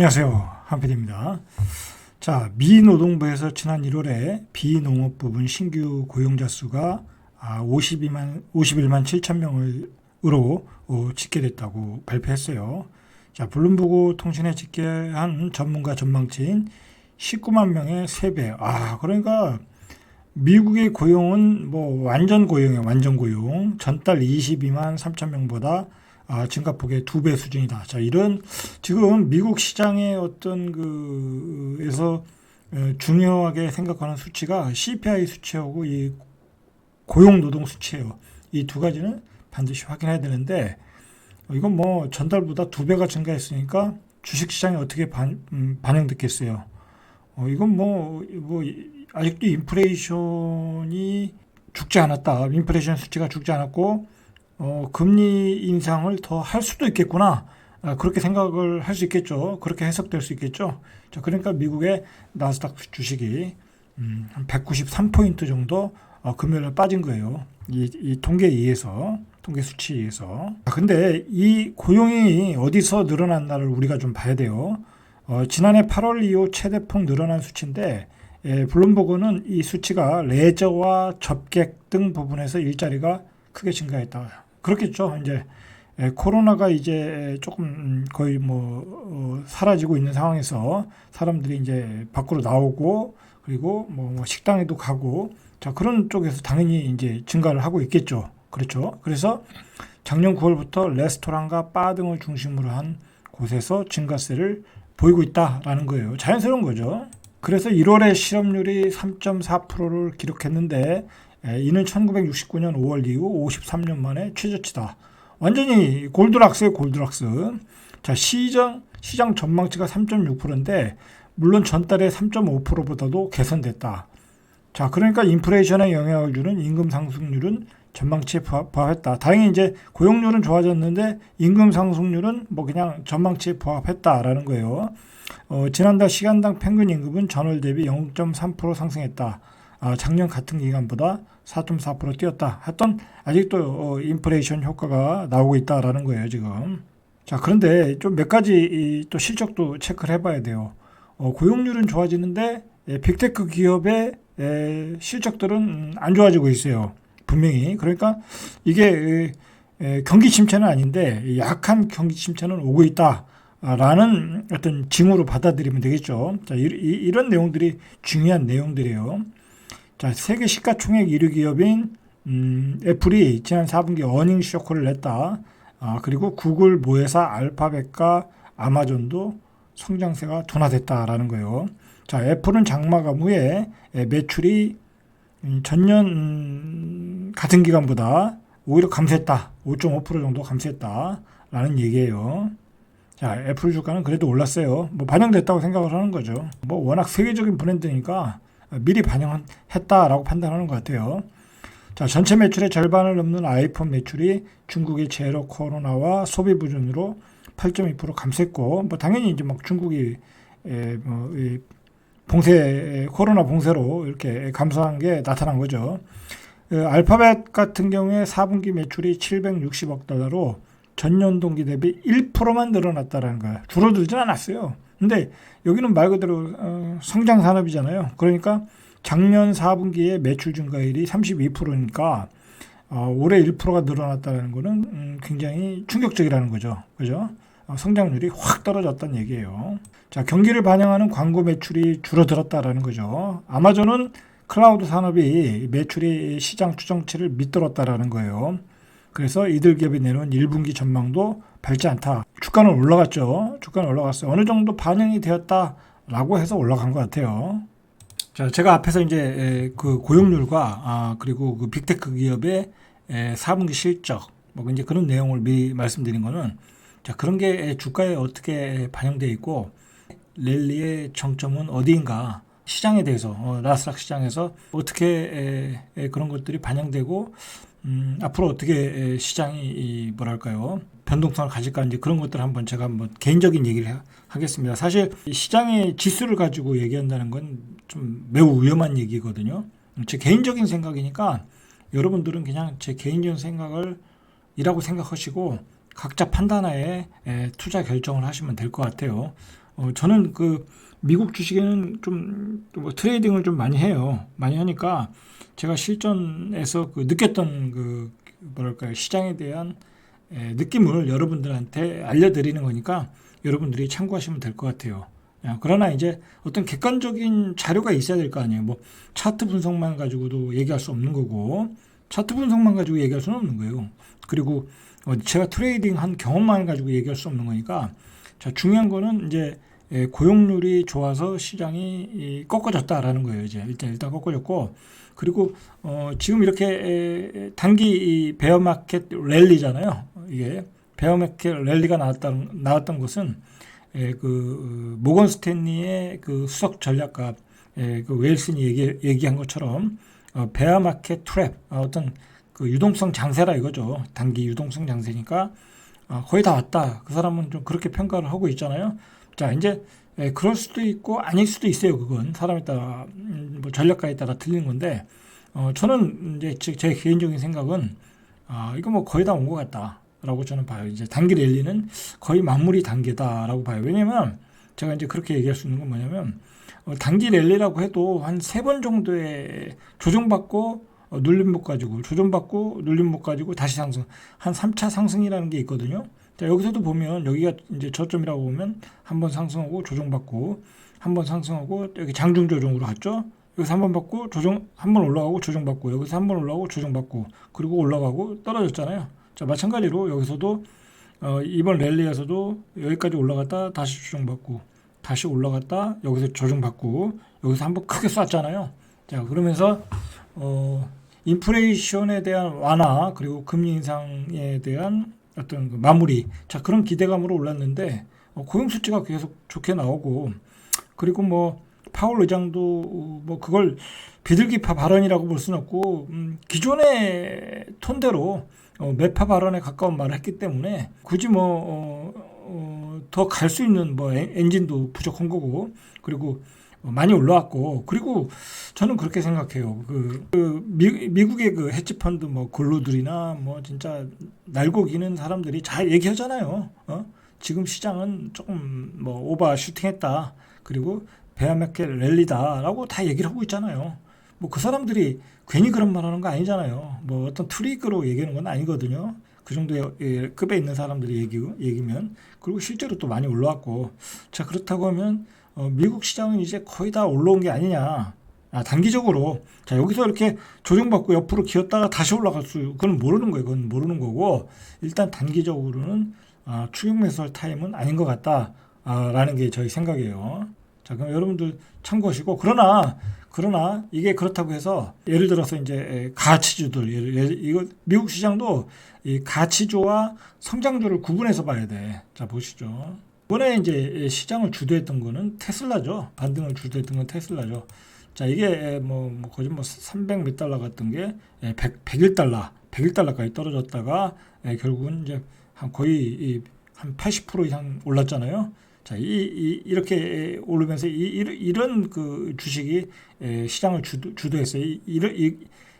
안녕하세요. 한필입니다. 자, 미 노동부에서 지난 1월에 비농업 부분 신규 고용자 수가 52만 51만 7천 명으로 어, 집계됐다고 발표했어요. 자, 블룸버그 통신에 집계한 전문가 전망치인 19만 명의 3배. 아, 그러니까 미국의 고용은 뭐 완전 고용이에요. 완전 고용. 전달 22만 3천 명보다 아, 증가폭의 두 배 수준이다. 자, 이런 지금 미국 시장의 어떤 그에서 어, 중요하게 생각하는 수치가 CPI 수치하고 이 고용 노동 수치예요. 이 두 가지는 반드시 확인해야 되는데 어, 이건 뭐 전달보다 두 배가 증가했으니까 주식 시장에 어떻게 반, 음, 반영됐겠어요. 어, 이건 뭐, 뭐 아직도 인플레이션이 죽지 않았다. 인플레이션 수치가 죽지 않았고 어, 금리 인상을 더 할 수도 있겠구나. 아, 그렇게 생각을 할 수 있겠죠. 그렇게 해석될 수 있겠죠. 자, 그러니까 미국의 나스닥 주식이 음, 한 193포인트 정도 어, 금요일에 빠진 거예요. 이, 이 통계에 의해서, 통계 수치에 의해서. 아, 근데 이 고용이 어디서 늘어났나를 우리가 좀 봐야 돼요. 어, 지난해 8월 이후 최대폭 늘어난 수치인데, 예, 블룸버그는 이 수치가 레저와 접객 등 부분에서 일자리가 크게 증가했다. 그렇겠죠. 이제 예, 코로나가 이제 조금 음, 거의 뭐 어, 사라지고 있는 상황에서 사람들이 이제 밖으로 나오고 그리고 뭐, 뭐 식당에도 가고 자 그런 쪽에서 당연히 이제 증가를 하고 있겠죠. 그렇죠. 그래서 작년 9월부터 레스토랑과 바 등을 중심으로 한 곳에서 증가세를 보이고 있다라는 거예요. 자연스러운 거죠. 그래서 1월에 실업률이 3.4%를 기록했는데 예, 이는 1969년 5월 이후 53년 만에 최저치다. 완전히 골드락스의 골드락스. 자, 시장, 시장 전망치가 3.6%인데, 물론 전달의 3.5%보다도 개선됐다. 자, 그러니까 인플레이션에 영향을 주는 임금 상승률은 전망치에 부합했다. 다행히 이제 고용률은 좋아졌는데 임금 상승률은 뭐 그냥 전망치에 부합했다라는 거예요. 어, 지난달 시간당 평균 임금은 전월 대비 0.3% 상승했다. 아, 작년 같은 기간보다 4.4% 뛰었다. 했던 아직도 어, 인플레이션 효과가 나오고 있다라는 거예요, 지금. 자, 그런데 좀 몇 가지 또 실적도 체크를 해봐야 돼요. 어, 고용률은 좋아지는데 예, 빅테크 기업의 예, 실적들은 안 좋아지고 있어요. 분명히. 그러니까 이게 예, 경기 침체는 아닌데 약한 경기 침체는 오고 있다. 라는 어떤 징후로 받아들이면 되겠죠. 자, 이, 이런 내용들이 중요한 내용들이에요. 자, 세계 시가총액 1위 기업인 음, 애플이 지난 4분기 어닝 쇼크를 냈다. 아, 그리고 구글 모회사 알파벳과 아마존도 성장세가 둔화됐다라는 거예요. 자, 애플은 장마감 후에 매출이 음, 전년 음, 같은 기간보다 오히려 감소했다. 5.5% 정도 감소했다라는 얘기예요. 자, 애플 주가는 그래도 올랐어요. 뭐 반영됐다고 생각을 하는 거죠. 뭐 워낙 세계적인 브랜드니까 미리 반영했다라고 판단하는 것 같아요. 자, 전체 매출의 절반을 넘는 아이폰 매출이 중국의 제로 코로나와 소비 부진으로 8.2% 감소했고, 뭐 당연히 이제 막 중국이 에, 뭐, 이 봉쇄 코로나 봉쇄로 이렇게 감소한 게 나타난 거죠. 그 알파벳 같은 경우에 4분기 매출이 760억 달러로 전년 동기 대비 1%만 늘어났다라는 거예요. 줄어들진 않았어요. 근데 여기는 말 그대로 어, 성장 산업이잖아요. 그러니까 작년 4분기에 매출 증가율이 32%니까 어, 올해 1%가 늘어났다는 거는 음, 굉장히 충격적이라는 거죠. 그죠? 어, 성장률이 확 떨어졌다는 얘기예요. 자, 경기를 반영하는 광고 매출이 줄어들었다라는 거죠. 아마존은 클라우드 산업이 매출이 시장 추정치를 밑들었다라는 거예요. 그래서 이들 기업이 내놓은 1분기 전망도 밝지 않다. 주가는 올라갔죠. 주가는 올라갔어요. 어느 정도 반영이 되었다라고 해서 올라간 것 같아요. 자, 제가 앞에서 이제 그 고용률과 아, 그리고 그 빅테크 기업의 4분기 실적 뭐 이제 그런 내용을 미리 말씀드린 거는 자, 그런 게 주가에 어떻게 반영돼 있고 랠리의 정점은 어디인가 시장에 대해서 어, 나스닥 시장에서 어떻게 에, 에, 그런 것들이 반영되고 음, 앞으로 어떻게 시장이 이 뭐랄까요 변동성을 가질까 이제 그런 것들 한번 제가 한번 개인적인 얘기를 하 겠습니다. 사실 시장의 지수를 가지고 얘기한다는 건 좀 매우 위험한 얘기거든요. 제 개인적인 생각이니까 여러분들은 그냥 제 개인적인 생각을 이라고 생각하시고 각자 판단하에 투자 결정을 하시면 될 것 같아요. 어, 저는 그 미국 주식에는 좀 뭐 트레이딩을 좀 많이 해요. 많이 하니까 제가 실전에서 그 느꼈던 그 뭐랄까요 시장에 대한 에, 느낌을 여러분들한테 알려드리는 거니까 여러분들이 참고하시면 될 것 같아요. 야, 그러나 이제 어떤 객관적인 자료가 있어야 될 거 아니에요. 뭐 차트 분석만 가지고도 얘기할 수 없는 거고 차트 분석만 가지고 얘기할 수는 없는 거예요. 그리고 어, 제가 트레이딩 한 경험만 가지고 얘기할 수 없는 거니까 자 중요한 거는 이제 예, 고용률이 좋아서 시장이 이, 꺾어졌다라는 거예요. 이제 일단 일단 꺾어졌고 그리고 어, 지금 이렇게 에, 단기 이 베어 마켓 랠리잖아요. 이게 베어 마켓 랠리가 나왔던 나왔던 것은 에, 그 모건 스탠리의 그 수석 전략가 에, 그 웨일슨이 얘기, 얘기한 것처럼 어, 베어 마켓 트랩 어, 어떤 그 유동성 장세라 이거죠. 단기 유동성 장세니까 어, 거의 다 왔다. 그 사람은 좀 그렇게 평가를 하고 있잖아요. 자, 이제 예, 그럴 수도 있고 아닐 수도 있어요. 그건 사람에 따라 음, 뭐 전략가에 따라 틀리는 건데 어, 저는 이제 제, 제 개인적인 생각은 아, 이거 뭐 거의 다 온 것 같다라고 저는 봐요. 이제 단기 랠리는 거의 마무리 단계다라고 봐요. 왜냐면 제가 이제 그렇게 얘기할 수 있는 건 뭐냐면 어, 단기 랠리라고 해도 한 세 번 정도의 조정받고 어, 눌림목 가지고 조정받고 눌림목 가지고 다시 상승 한 3차 상승이라는 게 있거든요. 자, 여기서도 보면 여기가 이제 저점이라고 보면 한 번 상승하고 조정받고 한 번 상승하고 여기 장중 조정으로 갔죠. 여기서 한 번 받고 조정 한 번 올라가고 조정받고 여기서 한 번 올라가고 조정받고 그리고 올라가고 떨어졌잖아요. 자 마찬가지로 여기서도 어, 이번 랠리에서도 여기까지 올라갔다 다시 조정받고 다시 올라갔다 여기서 조정받고 여기서 한번 크게 쐈잖아요. 자 그러면서 어, 인플레이션에 대한 완화 그리고 금리 인상에 대한 어떤 그 마무리. 자 그런 기대감으로 올랐는데 어, 고용 수치가 계속 좋게 나오고 그리고 뭐 파월 의장도 뭐 그걸 비둘기파 발언이라고 볼 수는 없고 음, 기존의 톤대로 어, 매파 발언에 가까운 말을 했기 때문에 굳이 뭐 어, 어, 더갈 수 있는 뭐 엔- 엔진도 부족한 거고 그리고 어, 많이 올라왔고 그리고 저는 그렇게 생각해요. 그, 그 미, 미국의 그 헤지 펀드 뭐 근로들이나 뭐 진짜 날고 기는 사람들이 잘 얘기하잖아요. 어? 지금 시장은 조금 뭐 오버 슈팅했다. 그리고 베어마켓 랠리다라고 다 얘기를 하고 있잖아요. 뭐 그 사람들이 괜히 그런 말 하는 거 아니잖아요. 뭐 어떤 트릭으로 얘기하는 건 아니거든요. 그 정도의 예, 급에 있는 사람들이 얘기, 얘기면 그리고 실제로 또 많이 올라왔고 자 그렇다고 하면 어, 미국 시장은 이제 거의 다 올라온 게 아니냐. 아, 단기적으로 자 여기서 이렇게 조정받고 옆으로 기었다가 다시 올라갈 수 그건 모르는 거예요. 그건 모르는 거고 일단 단기적으로는 아, 추격 매수할 타임은 아닌 것 같다라는 게 저희 생각이에요. 자 그럼 여러분들 참고하시고 그러나 그러나 이게 그렇다고 해서 예를 들어서 이제 에, 가치주들 예를, 예를- 이거 미국 시장도 이 가치주와 성장주를 구분해서 봐야 돼. 자 보시죠. 이번에 이제 시장을 주도했던 거는 테슬라죠. 반등을 주도했던 건 테슬라죠. 자, 이게 뭐, 뭐 거의 뭐 300 몇 달러 갔던 게 100, 101달러, 101달러까지 떨어졌다가 예, 결국은 이제 한 거의 이- 한80% 이상 올랐잖아요. 자, 이, 이 이렇게 오르면서 이, 이런- 그 주식이 에, 시장을 주도, 주도했어요. 이, 이,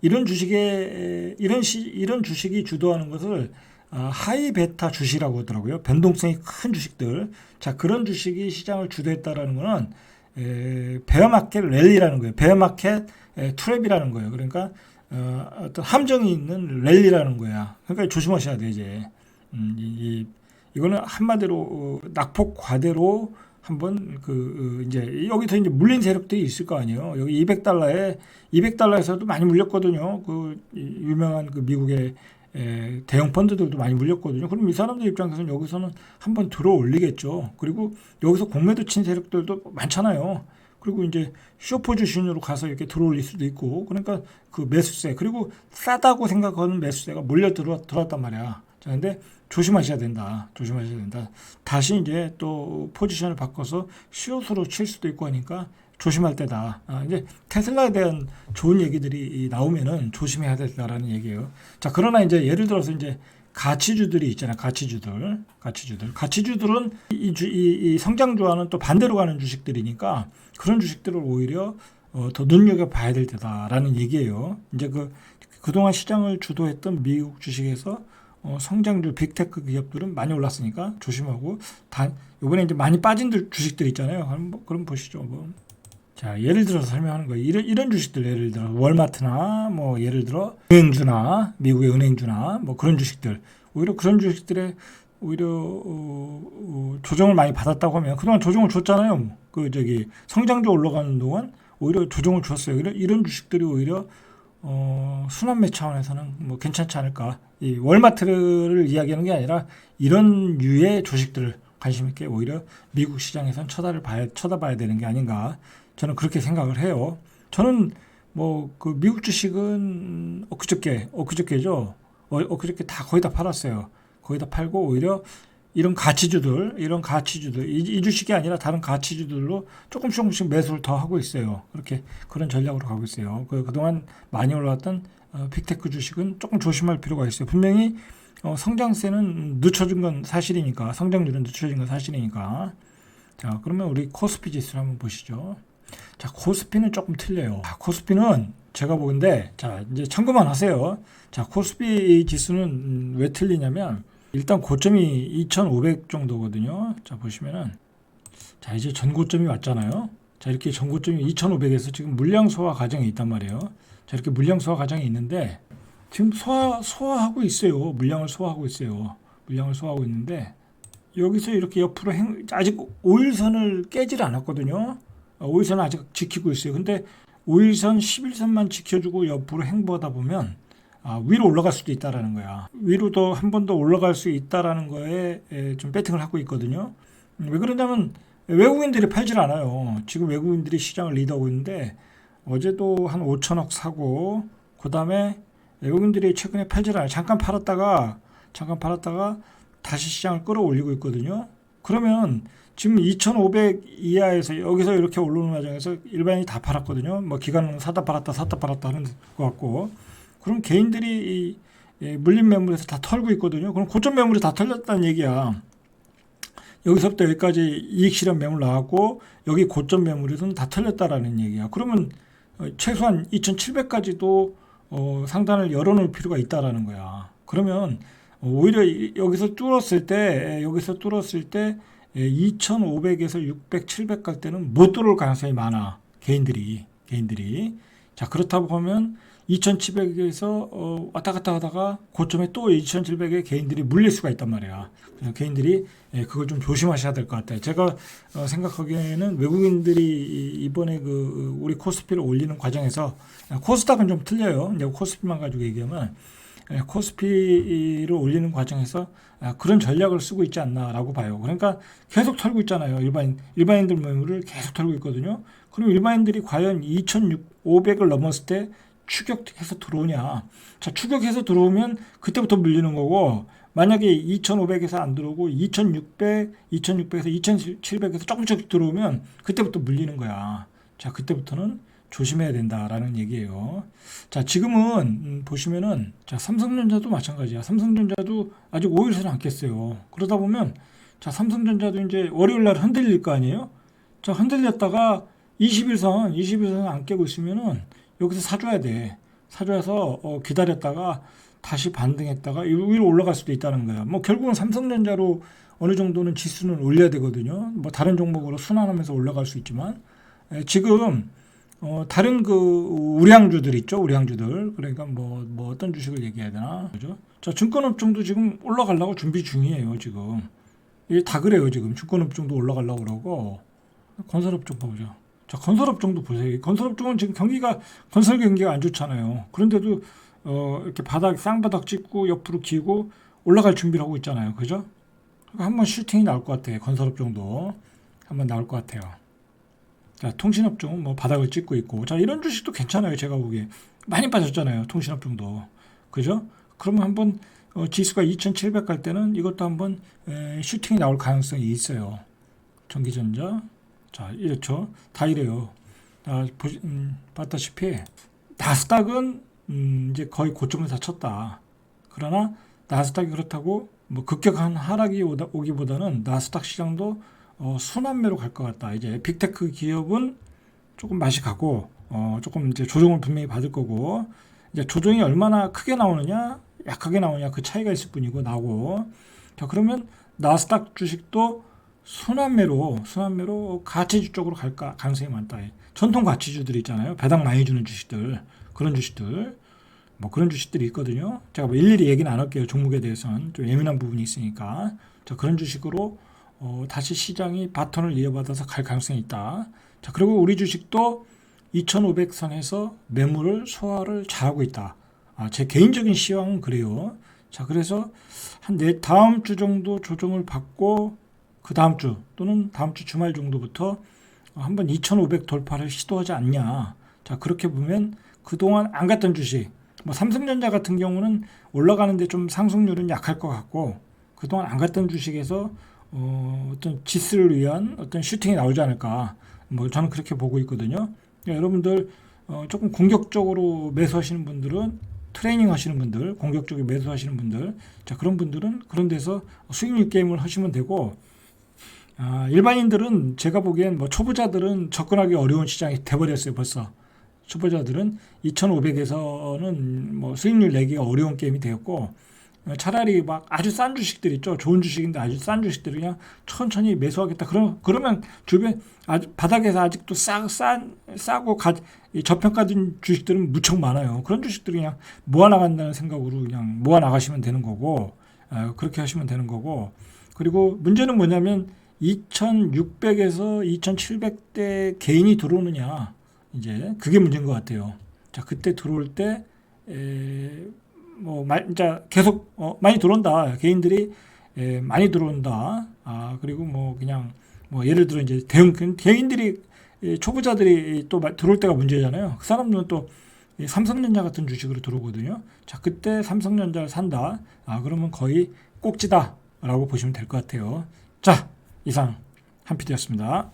이런 주식에 에, 이런 시, 이런 주식이 주도하는 것을 아, 하이 베타 주식이라고 하더라고요. 변동성이 큰 주식들. 자, 그런 주식이 시장을 주도했다라는 거는 에, 베어마켓 랠리라는 거예요. 베어마켓 에, 트랩이라는 거예요. 그러니까 어, 어떤 함정이 있는 랠리라는 거야. 그러니까 조심하셔야 돼 이제. 음, 이, 이, 이거는 한마디로 어, 낙폭 과대로 한번 그 어, 이제 여기서 이제 물린 세력들이 있을 거 아니에요. 여기 200달러에 200달러에서도 많이 물렸거든요. 그 이- 유명한 그 미국의 에, 대형 펀드들도 많이 물렸거든요. 그럼 이 사람들 입장에서는 여기서는 한번 들어 올리겠죠. 그리고 여기서 공매도 친 세력들도 많잖아요. 그리고 이제 쇼포지션으로 가서 이렇게 들어올릴 수도 있고 그러니까 그 매수세 그리고 싸다고 생각하는 매수세가 몰려 들어 들어왔단 말이야. 자, 근데 조심하셔야 된다. 조심하셔야 된다. 다시 이제 또 포지션을 바꿔서 숏으로 칠 수도 있고 하니까 조심할 때다. 아, 이제 테슬라에 대한 좋은 얘기들이 이 나오면은 조심해야 된다라는 얘기예요. 자, 그러나 이제 예를 들어서 이제 가치주들이 있잖아요. 가치주들, 가치주들, 가치주들은 이, 주, 이, 이 성장주와는 또 반대로 가는 주식들이니까 그런 주식들을 오히려 어, 더 눈여겨 봐야 될 때다라는 얘기예요. 이제 그 그동안 시장을 주도했던 미국 주식에서 어, 성장주 빅테크 기업들은 많이 올랐으니까 조심하고 다 이번에 이제 많이 빠진 들- 주식들 있잖아요. 뭐- 그럼 보시죠. 뭐. 자 예를 들어서 설명하는 거예요. 이런 이런 주식들 예를 들어 월마트나 뭐 예를 들어 은행주나 미국의 은행주나 뭐 그런 주식들 오히려 그런 주식들에 오히려 어, 어, 조정을 많이 받았다고 하면 그동안 조정을 줬잖아요. 그 저기 성장주 올라가는 동안 오히려 조정을 줬어요. 이런 이런 주식들이 오히려 어, 순환매 차원에서는 뭐 괜찮지 않을까. 이 월마트를 이야기하는 게 아니라 이런 유의 주식들을 관심 있게 오히려 미국 시장에선 쳐다를 봐야 쳐다봐야 되는 게 아닌가. 저는 그렇게 생각을 해요. 저는 뭐 그 미국 주식은 엊그저께 엊그저께죠. 어, 엊그저께 다 거의 다 팔았어요. 거의 다 팔고 오히려 이런 가치주들, 이런 가치주들, 이, 이 주식이 아니라 다른 가치주들로 조금씩 조금씩 매수를 더 하고 있어요. 그렇게 그런 전략으로 가고 있어요. 그, 그동안 많이 올라왔던 어, 빅테크 주식은 조금 조심할 필요가 있어요. 분명히 어, 성장세는 늦춰진 건 사실이니까, 성장률은 늦춰진 건 사실이니까. 자, 그러면 우리 코스피 지수를 한번 보시죠. 자, 코스피는 조금 틀려요. 자, 코스피는 제가 보건데, 자, 이제 참고만 하세요. 자, 코스피 지수는 음, 왜 틀리냐면, 일단 고점이 2,500 정도거든요. 자, 보시면은, 자, 이제 전고점이 왔잖아요. 자, 이렇게 전고점이 2,500에서 지금 물량 소화 과정에 있단 말이에요. 자, 이렇게 물량 소화 과정이 있는데, 지금 소화, 소화하고 있어요. 물량을 소화하고 있어요. 물량을 소화하고 있는데, 여기서 이렇게 옆으로 행, 아직 5일선을 깨질 않았거든요. 5일선은 아직 지키고 있어요. 근데 5일선, 11선만 지켜주고 옆으로 행보하다 보면 아, 위로 올라갈 수도 있다라는 거야. 위로 더 한 번 더 올라갈 수 있다라는 거에 에, 좀 배팅을 하고 있거든요. 음, 왜 그러냐면 외국인들이 팔질 않아요. 지금 외국인들이 시장을 리드하고 있는데 어제도 한 5천억 사고 그 다음에 외국인들이 최근에 팔질 않아요. 잠깐 팔았다가 잠깐 팔았다가 다시 시장을 끌어올리고 있거든요. 그러면 지금 2,500 이하에서 여기서 이렇게 올라오는 과정에서 일반인이 다 팔았거든요. 뭐 기관은 사다 팔았다 샀다 팔았다 하는 것 같고 그럼 개인들이 이, 예, 물린 매물에서 다 털고 있거든요. 그럼 고점 매물이 다 털렸다는 얘기야. 여기서부터 여기까지 이익 실현 매물 나왔고 여기 고점 매물에서는 다 털렸다라는 얘기야. 그러면 어, 최소한 2,700까지도 어, 상단을 열어놓을 필요가 있다라는 거야. 그러면 어, 오히려 이- 여기서 뚫었을 때 에, 여기서 뚫었을 때 2,500에서 600, 700 갈 때는 못 들어올 가능성이 많아. 개인들이 개인들이 자 그렇다고 보면 2,700에서 어, 왔다 갔다 하다가 고점에 또 2,700에 개인들이 물릴 수가 있단 말이야. 그래서 개인들이 예, 그걸 좀 조심하셔야 될 것 같아요. 제가 어, 생각하기에는 외국인들이 이- 이번에 그 우리 코스피를 올리는 과정에서 아, 코스닥은 좀 틀려요. 이제 코스피만 가지고 얘기하면 예, 코스피를 올리는 과정에서 아, 그런 전략을 쓰고 있지 않나라고 봐요. 그러니까 계속 털고 있잖아요. 일반인 일반인들 매물을 계속 털고 있거든요. 그럼 일반인들이 과연 2,500을 넘었을 때 추격해서 들어오냐? 자, 추격해서 들어오면 그때부터 물리는 거고 만약에 2,500에서 안 들어오고 2,600, 2,600에서 2,700에서 조금씩 들어오면 그때부터 물리는 거야. 자, 그때부터는 조심해야 된다라는 얘기예요. 자, 지금은 음, 보시면은 자, 삼성전자도 마찬가지야. 삼성전자도 아직 5일선을 안 깼어요. 그러다 보면 자, 삼성전자도 이제 월요일 날 흔들릴 거 아니에요? 자, 흔들렸다가 21선, 21선 안 깨고 있으면은 여기서 사줘야 돼. 사줘서 어, 기다렸다가 다시 반등했다가 위로 올라갈 수도 있다는 거야. 뭐 결국은 삼성전자로 어느 정도는 지수는 올려야 되거든요. 뭐 다른 종목으로 순환하면서 올라갈 수 있지만 에, 지금 어, 다른 그 우량주들 있죠, 우량주들. 그러니까 뭐, 뭐 어떤 주식을 얘기해야 되나, 그죠? 자, 증권업종도 지금 올라가려고 준비 중이에요, 지금. 이게 다 그래요, 지금. 증권업종도 올라가려고 그러고. 건설업종 보죠. 자, 건설업종도 보세요. 건설업종은 지금 경기가, 건설 경기가 안 좋잖아요. 그런데도, 어, 이렇게 바닥, 쌍바닥 찍고 옆으로 기고 올라갈 준비를 하고 있잖아요. 그죠? 한번 슈팅이 나올 것 같아요. 건설업종도. 한번 나올 것 같아요. 자, 통신업종은 뭐 바닥을 찍고 있고. 자, 이런 주식도 괜찮아요. 제가 보기에. 많이 빠졌잖아요. 통신업종도. 그죠? 그러면 한번 어, 지수가 2,700 갈 때는 이것도 한번 에, 슈팅이 나올 가능성이 있어요. 전기전자. 자, 이렇죠. 다 이래요. 아, 보시, 음, 봤다시피 나스닥은 음, 이제 거의 고점을 다 쳤다. 그러나 나스닥이 그렇다고 뭐 급격한 하락이 오다, 오기보다는 나스닥 시장도 어, 순환매로 갈 것 같다. 이제 빅테크 기업은 조금 맛이 가고 어, 조금 이제 조정을 분명히 받을 거고 이제 조정이 얼마나 크게 나오느냐 약하게 나오냐 그 차이가 있을 뿐이고 나고 자 그러면 나스닥 주식도 순환매로 순환매로 가치주 쪽으로 갈까 가능성이 많다. 전통 가치주들 있잖아요. 배당 많이 주는 주식들 그런 주식들 뭐 그런 주식들이 있거든요. 제가 뭐 일일이 얘기는 안 할게요. 종목에 대해서는 좀 예민한 부분이 있으니까 자 그런 주식으로 어, 다시 시장이 바톤을 이어받아서 갈 가능성이 있다. 자 그리고 우리 주식도 2,500선에서 매물을 소화를 잘하고 있다. 아, 제 개인적인 시황은 그래요. 자, 그래서 한내 다음 주 정도 조정을 받고 그 다음 주 또는 다음 주 주말 정도부터 한번 2,500 돌파를 시도하지 않냐. 자, 그렇게 보면 그동안 안 갔던 주식, 뭐 삼성전자 같은 경우는 올라가는데 좀 상승률은 약할 것 같고 그동안 안 갔던 주식에서 어, 어떤 지스를 위한 어떤 슈팅이 나오지 않을까. 뭐 저는 그렇게 보고 있거든요. 그러니까 여러분들 어, 조금 공격적으로 매수하시는 분들은 트레이닝 하시는 분들, 공격적으로 매수하시는 분들, 자 그런 분들은 그런 데서 수익률 게임을 하시면 되고 아, 일반인들은 제가 보기엔 뭐 초보자들은 접근하기 어려운 시장이 돼버렸어요 벌써. 초보자들은 2,500에서는 뭐 수익률 내기가 어려운 게임이 되었고 어, 차라리 막 아주 싼 주식들 있죠. 좋은 주식인데 아주 싼 주식들을 그냥 천천히 매수하겠다. 그러, 그러면 주변 아주 바닥에서 아직도 싸, 싼, 싸고 가, 이 저평가된 주식들은 무척 많아요. 그런 주식들이 그냥 모아나간다는 생각으로 그냥 모아나가시면 되는 거고, 어, 그렇게 하시면 되는 거고, 그리고 문제는 뭐냐면 2600에서 2700대 개인이 들어오느냐, 이제 그게 문제인 것 같아요. 자, 그때 들어올 때, 에, 뭐, 마, 이제 계속 어, 많이 들어온다. 개인들이 에, 많이 들어온다. 아, 그리고 뭐 그냥 뭐 예를 들어 이제 대응 개인들이 이 초보자들이 또 마- 들어올 때가 문제잖아요. 그 사람들은 또이 삼성전자 같은 주식으로 들어오거든요. 자, 그때 삼성전자를 산다. 아, 그러면 거의 꼭지다라고 보시면 될 것 같아요. 자, 이상 한피디였습니다.